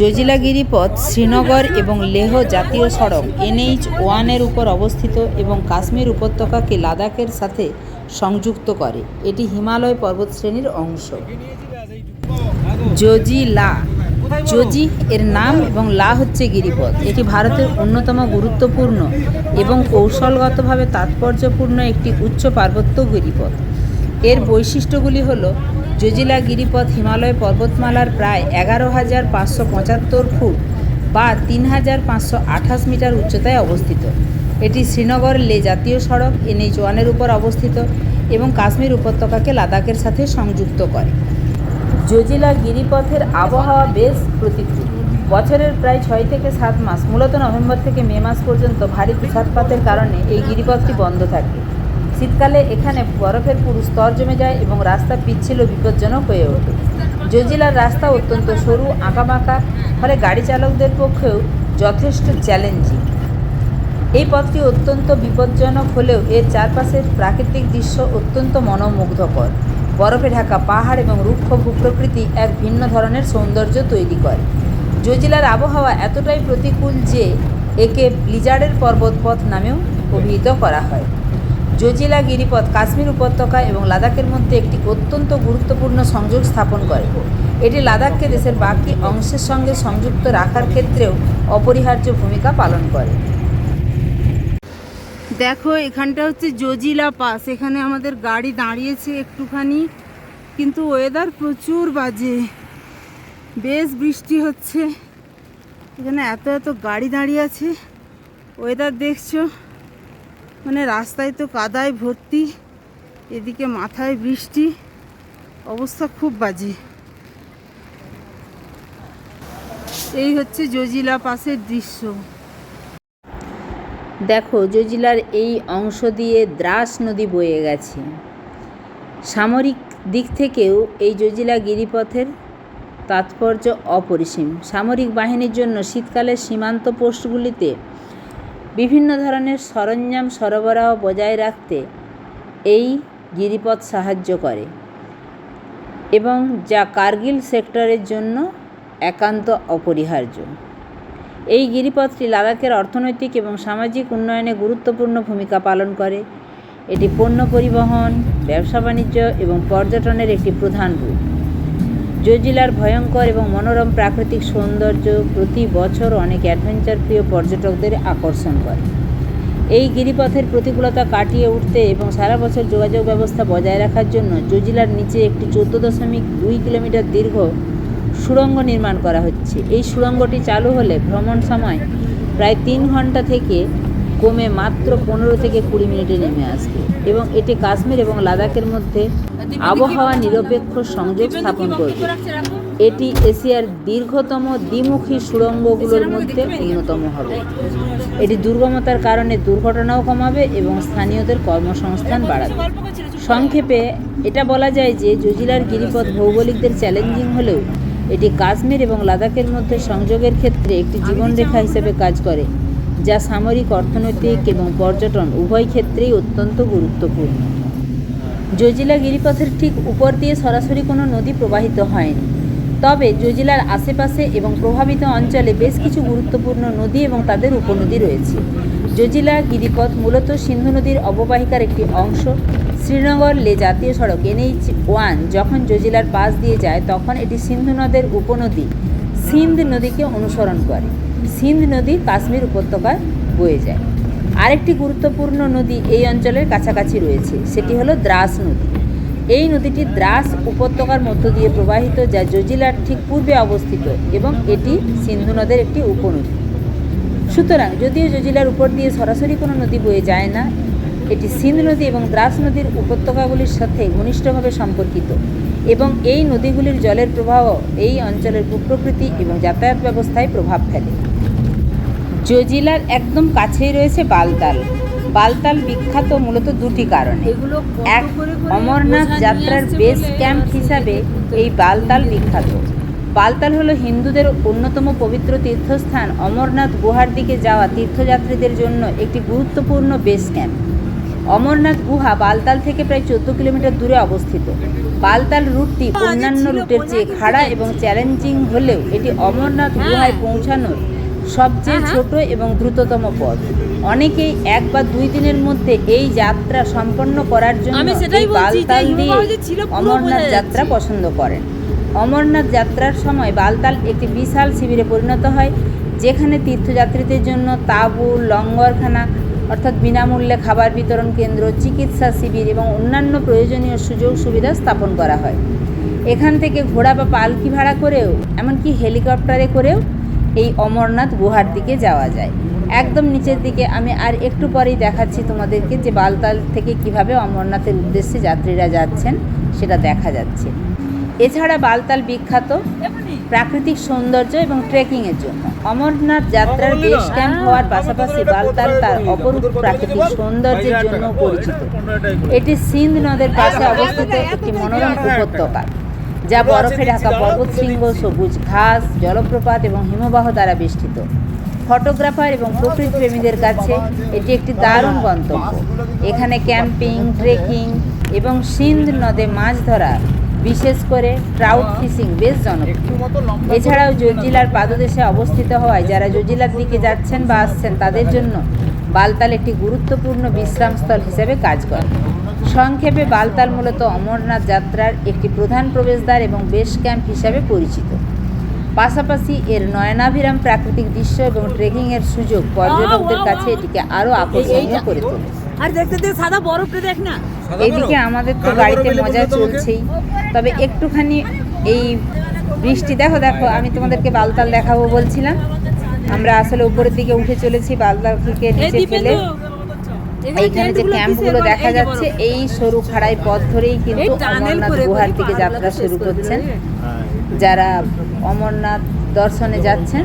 জজিলা গিরিপথ শ্রীনগর এবং লেহ জাতীয় সড়ক, এনএইচ ওয়ানের উপর অবস্থিত এবং কাশ্মীর উপত্যকাকে লাদাখের সাথে সংযুক্ত করে। এটি হিমালয় পর্বতশ্রেণীর অংশ। জজিলা, জজি এর নাম এবং লা হচ্ছে গিরিপথ। এটি ভারতের অন্যতম গুরুত্বপূর্ণ এবং কৌশলগতভাবে তাৎপর্যপূর্ণ একটি উচ্চ পার্বত্য গিরিপথ। এর বৈশিষ্ট্যগুলি হল জজিলা গিরিপথ হিমালয় পর্বতমালার প্রায় এগারো হাজার পাঁচশো পঁচাত্তর ফুট বা তিন হাজার পাঁচশো আঠাশ মিটার উচ্চতায় অবস্থিত। এটি শ্রীনগর লে জাতীয় সড়ক, এনএইচ ওয়ানের উপর অবস্থিত এবং কাশ্মীর উপত্যকাকে লাদাখের সাথে সংযুক্ত করে। জজিলা গিরিপথের আবহাওয়া বেশ প্রতিকূল। বছরের প্রায় ছয় থেকে সাত মাস, মূলত নভেম্বর থেকে মে মাস পর্যন্ত ভারী তুষারপাতের কারণে এই গিরিপথটি বন্ধ থাকে। শীতকালে এখানে বরফের পুরু স্তর জমে যায় এবং রাস্তা পিচ্ছিল বিপজ্জনক হয়ে ওঠে। জজিলার রাস্তা অত্যন্ত সরু, আঁকাবাঁকা, ফলে গাড়ি চালকদের পক্ষেও যথেষ্ট চ্যালেঞ্জিং। এই পথটি অত্যন্ত বিপজ্জনক হলেও এর চারপাশের প্রাকৃতিক দৃশ্য অত্যন্ত মনোমুগ্ধকর। বরফে ঢাকা পাহাড় এবং রুক্ষ ভূপ্রকৃতি এক ভিন্ন ধরনের সৌন্দর্য তৈরি করে। জজিলার আবহাওয়া এতটাই প্রতিকূল যে একে ব্লিজার্ডের পর্বতপথ নামেও অভিহিত করা হয়। জজিলা গিরিপথ কাশ্মীর উপত্যকা এবং লাদাখের মধ্যে একটি অত্যন্ত গুরুত্বপূর্ণ সংযোগ স্থাপন করে। এটি লাদাখকে দেশের বাকি অংশের সঙ্গে সংযুক্ত রাখার ক্ষেত্রেও অপরিহার্য ভূমিকা পালন করে। দেখো, এখানটা হচ্ছে জজিলা পাস। এখানে আমাদের গাড়ি দাঁড়িয়েছে একটুখানি, কিন্তু ওয়েদার প্রচুর বাজে। বেশ বৃষ্টি হচ্ছে। এখানে এত এত গাড়ি দাঁড়িয়ে আছে। ওয়েদার দেখছ? মানে রাস্তায় তো কাদায় ভর্তি, এদিকে মাথায় বৃষ্টি, অবস্থা খুব বাজে। এই হচ্ছে জজিলা পাসের দৃশ্য। দেখো, জজিলার এই অংশ দিয়ে দ্রাস নদী বয়ে গেছে। সামরিক দিক থেকেও এই জজিলা গিরিপথের তাৎপর্য অপরিসীম। সামরিক বাহিনীর জন্য শীতকালে সীমান্ত পোস্টগুলিতে বিভিন্ন ধরনের সরঞ্জাম সরবরাহ বজায় রাখতে এই গিরিপথ সাহায্য করে এবং যা কার্গিল সেক্টরের জন্য একান্ত অপরিহার্য। এই গিরিপথটি লাদাখের অর্থনৈতিক এবং সামাজিক উন্নয়নে গুরুত্বপূর্ণ ভূমিকা পালন করে। এটি পণ্য পরিবহন, ব্যবসা বাণিজ্য এবং পর্যটনের একটি প্রধান রূপ। জজিলার ভয়ঙ্কর এবং মনোরম প্রাকৃতিক সৌন্দর্য প্রতি বছর অনেক অ্যাডভেঞ্চার প্রিয় পর্যটকদের আকর্ষণ করে। এই গিরিপথের প্রতিকূলতা কাটিয়ে উঠতে এবং সারা বছর যোগাযোগ ব্যবস্থা বজায় রাখার জন্য জজিলার নিচে একটি চোদ্দ দশমিক দুই কিলোমিটার দীর্ঘ সুড়ঙ্গ নির্মাণ করা হচ্ছে। এই সুড়ঙ্গটি চালু হলে ভ্রমণ সময় প্রায় তিন ঘণ্টা থেকে কমে মাত্র পনেরো থেকে কুড়ি মিনিটে নেমে আসবে এবং এটি কাশ্মীর এবং লাদাখের মধ্যে আবহাওয়া নিরপেক্ষ সংযোগ স্থাপন করবে। এটি এশিয়ার দীর্ঘতম দ্বিমুখী সুড়ঙ্গগুলোর মধ্যে অন্যতম হবে। এটি দুর্গমতার কারণে দুর্ঘটনাও কমাবে এবং স্থানীয়দের কর্মসংস্থান বাড়াবে। সংক্ষেপে এটা বলা যায় যে জুজিলার গিরিপথ ভৌগোলিকদের চ্যালেঞ্জিং হলেও এটি কাশ্মীর এবং লাদাখের মধ্যে সংযোগের ক্ষেত্রে একটি জীবনরেখা হিসেবে কাজ করে, যা সামরিক অর্থনৈতিক এবং পর্যটন উভয় ক্ষেত্রেই অত্যন্ত গুরুত্বপূর্ণ। জজিলা গিরিপথের ঠিক উপর দিয়ে সরাসরি কোনো নদী প্রবাহিত হয়নি। তবে জজিলার আশেপাশে এবং প্রভাবিত অঞ্চলে বেশ কিছু গুরুত্বপূর্ণ নদী এবং তাদের উপনদী রয়েছে। জজিলা গিরিপথ মূলত সিন্ধু নদীর অববাহিকার একটি অংশ। শ্রীনগর লে জাতীয় সড়ক এনএইচ ওয়ান যখন জজিলার পাশ দিয়ে যায়, তখন এটি সিন্ধু নদের উপনদী। সিন্ধ নদীকে অনুসরণ করে। সিন্ধ নদী কাশ্মীর উপত্যকায় বয়ে যায়। আরেকটি গুরুত্বপূর্ণ নদী এই অঞ্চলের কাছাকাছি রয়েছে, সেটি হলো দ্রাস নদী। এই নদীটি দ্রাস উপত্যকার মধ্য দিয়ে প্রবাহিত, যা জজিলার ঠিক পূর্বে অবস্থিত এবং এটি সিন্ধু নদের একটি উপনদী। সুতরাং যদিও জজিলার উপর দিয়ে সরাসরি কোনো নদী বয়ে যায় না, এটি সিন্ধ নদী এবং দ্রাস নদীর উপত্যকাগুলির সাথে ঘনিষ্ঠভাবে সম্পর্কিত এবং এই নদীগুলির জলের প্রবাহ এই অঞ্চলের ভূপ্রকৃতি এবং যাতায়াত ব্যবস্থায় প্রভাব ফেলে। জজিলার একদম কাছেই রয়েছে বালতাল। বালতাল বিখ্যাত মূলত দুটি কারণে। এক অমরনাথ যাত্রার বেস ক্যাম্প হিসাবে এই বালতাল বিখ্যাত। বালতাল হলো হিন্দুদের অন্যতম পবিত্র তীর্থস্থান। অমরনাথ গুহার দিকে যাওয়া তীর্থযাত্রীদের জন্য একটি গুরুত্বপূর্ণ বেস ক্যাম্প অমরনাথ গুহা বালতাল থেকে প্রায় চোদ্দ কিলোমিটার দূরে অবস্থিত। বালতাল রুটটি অন্যান্য রুটের চেয়ে খাড়া এবং চ্যালেঞ্জিং হলেও এটি অমরনাথ গুহায় পৌঁছানোর সবচেয়ে ছোট এবং দ্রুততম পথ। অনেকেই এক বা দুই দিনের মধ্যে এই যাত্রা সম্পন্ন করার জন্য বালতাল দিয়ে অমরনাথ যাত্রা পছন্দ করেন। অমরনাথ যাত্রার সময় বালতাল একটি বিশাল শিবিরে পরিণত হয় যেখানে তীর্থযাত্রীদের জন্য তাঁবু লঙ্গরখানা অর্থাৎ বিনামূল্যে খাবার বিতরণ কেন্দ্র চিকিৎসা শিবির এবং অন্যান্য প্রয়োজনীয় সুযোগ সুবিধা স্থাপন করা হয়। এখান থেকে ঘোড়া বা পালকি ভাড়া করেও এমনকি হেলিকপ্টারে করেও এই অমরনাথ গুহার দিকে যাওয়া যায়। একদম নিচের দিকে আমি আর একটু পরেই দেখাচ্ছি তোমাদেরকে যে বালতাল থেকে কীভাবে অমরনাথের উদ্দেশ্যে যাত্রীরা যাচ্ছেন সেটা দেখা যাচ্ছে। এছাড়া বালতাল বিখ্যাত প্রাকৃতিক সৌন্দর্য এবং ট্রেকিংয়ের জন্য। অমরনাথ যাত্রার বেশ ক্যাম্প হওয়ার পাশাপাশি বালতাল তার অপরূপ প্রাকৃতিক সৌন্দর্যের জন্য পরিচিত। এটি সিন্ধ নদের পাশে অবস্থিত একটি মনোরম উপত্যকা। যা বরফে ঢাকা পর্বতশৃঙ্গ সবুজ ঘাস জলপ্রপাত এবং হিমবাহ দ্বারা বেষ্টিত। ফটোগ্রাফার এবং প্রকৃতি প্রেমীদের কাছে এটি একটি দারুণ গন্তব্য। এখানে ক্যাম্পিং ট্রেকিং এবং সিন্ধ নদে মাছ ধরা বিশেষ করে ট্রাউট ফিশিং বেশ জনপ্রিয়। এছাড়াও জজিলার পাদদেশে অবস্থিত হওয়ায় যারা জজিলার দিকে যাচ্ছেন বা আসছেন তাদের জন্য বালতাল একটি গুরুত্বপূর্ণ বিশ্রামস্থল হিসেবে কাজ করে। সংক্ষেপে বালতাল মূলত অমরনাথ যাত্রার একটি প্রধান প্রবেশদ্বার এবং বেস ক্যাম্প হিসাবে পরিচিত। পাশাপাশি এর নয়নাভিরাম প্রাকৃতিক দৃশ্য এবং ট্রেকিংয়ের সুযোগ পর্যটকদের কাছে এটিকে আরও আকর্ষণীয় করে তোলে। আর দেখতে দেখতে সাদা বরফটা দেখ না। এইদিকে আমাদের তো গাড়িতে মজা চলছেই। তবে একটুখানি এই বৃষ্টি দেখো দেখো আমি তোমাদেরকে বালতাল দেখাবো বলছিলাম। আমরা আসলে উপরের দিকে উঠে চলেছি বালতাল থেকে নিচে ফেলে এইখানে যে ক্যাম্পগুলো দেখা যাচ্ছে এই সরু খাড়াই পথ ধরেই কিন্তু অমরনাথ গুহার দিকে যাত্রা শুরু করছেন। যারা অমরনাথ দর্শনে যাচ্ছেন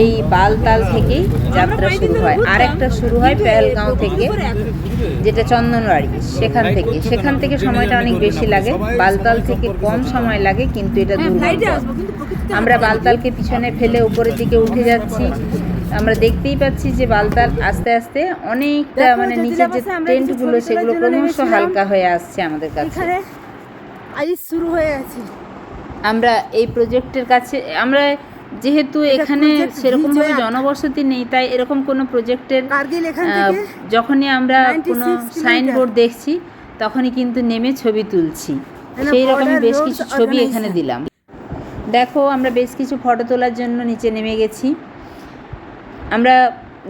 এই বালতাল থেকেই যাত্রা শুরু হয়। আরেকটা শুরু হয় পেহেলগাঁও থেকে যেটা চন্দনবাড়ি সেখান থেকে। সেখান থেকে সময়টা অনেক বেশি লাগে। বালতাল থেকে কম সময় লাগে কিন্তু এটা দুর্গম আমরা বালতালকে পিছনে ফেলে উপরের দিকে উঠে যাচ্ছি। আমরা দেখতেই পাচ্ছি যে বালতাল আস্তে আস্তে অনেকটা মানে নিচের যে টেন্টগুলো সেগুলো ক্রমশ হালকা হয়ে আসছে আমাদের কাছে। আইস শুরু হয়ে গেছে। আমরা এই প্রজেক্টের কাছে আমরা যেহেতু এখানে সেরকমভাবে জনবসতি নেই তাই এরকম কোনো প্রজেক্টের যখনই আমরা 96 কোনো সাইনবোর্ড দেখছি তখনই কিন্তু নেমে ছবি তুলছি। সেই রকম বেশ কিছু ছবি এখানে দিলাম। দেখো আমরা বেশ কিছু ফটো তোলার জন্য নিচে নেমে গেছি। আমরা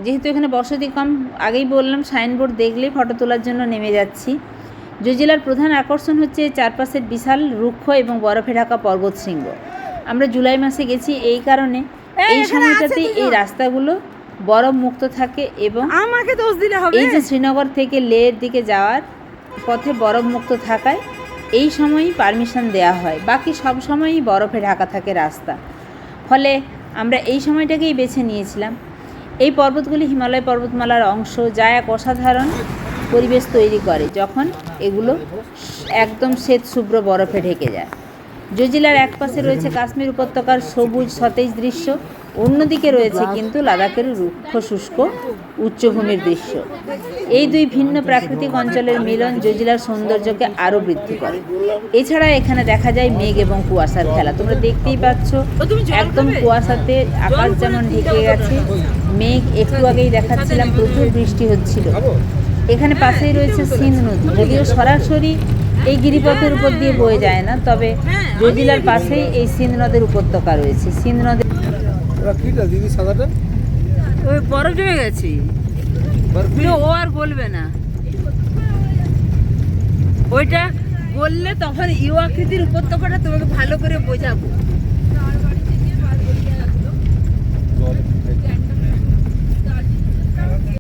যেহেতু এখানে বসতি কম আগেই বললাম সাইনবোর্ড দেখলেই ফটো তোলার জন্য নেমে যাচ্ছি। জজিলার প্রধান আকর্ষণ হচ্ছে চারপাশের বিশাল রুক্ষ এবং বরফে ঢাকা পর্বতশৃঙ্গ আমরা জুলাই মাসে গেছি এই কারণে এই, সময়টাতে এই রাস্তাগুলো বরফ মুক্ত থাকে এবং আমাকে দোষ দিলে হবে। এই যে শ্রীনগর থেকে লেহের দিকে যাওয়ার পথে বরফ মুক্ত থাকায় এই সময়ই পারমিশন দেওয়া হয়। বাকি সব সময়ই বরফে ঢাকা থাকে রাস্তা। ফলে আমরা এই সময়টাকেই বেছে নিয়েছিলাম। এই পর্বতগুলি হিমালয় পর্বতমালার অংশ যা এক অসাধারণ পরিবেশ তৈরি করে, যখন এগুলো একদম শ্বেত শুভ্র বরফে ঢেকে যায়। জজিলার এক পাশে রয়েছে কাশ্মীর উপত্যকার সবুজ সতেজ দৃশ্য, অন্যদিকে রয়েছে কিন্তু লাদাখের রুক্ষ শুষ্ক উচ্চভূমির দৃশ্য। এই দুই ভিন্ন প্রাকৃতিক অঞ্চলের মিলন জজিলার সৌন্দর্যকে আরও বৃদ্ধি করে। এছাড়া এখানে দেখা যায় মেঘ এবং কুয়াশার খেলা। তোমরা দেখতেই পাচ্ছ, একদম কুয়াশাতে আকাশ যেমন ঢেকে গেছে, মেঘ একটু আগেই দেখাচ্ছিলাম, প্রচুর বৃষ্টি হচ্ছিল। এখানে পাশেই রয়েছে সিন্ধ নদী, যদিও সরাসরি এই গিরিপথের উপর দিয়ে বয়ে যায় না তবে জজিলার পাশেই এই সিন্ধ নদের উপত্যকা রয়েছে। সিন্ধ নদের ওই বরফ জমে গেছে। ও আর বলবে না। ওইটা বললে তখন ইউ আকৃতির উপত্যকাটা তোমাকে ভালো করে বোঝাবো।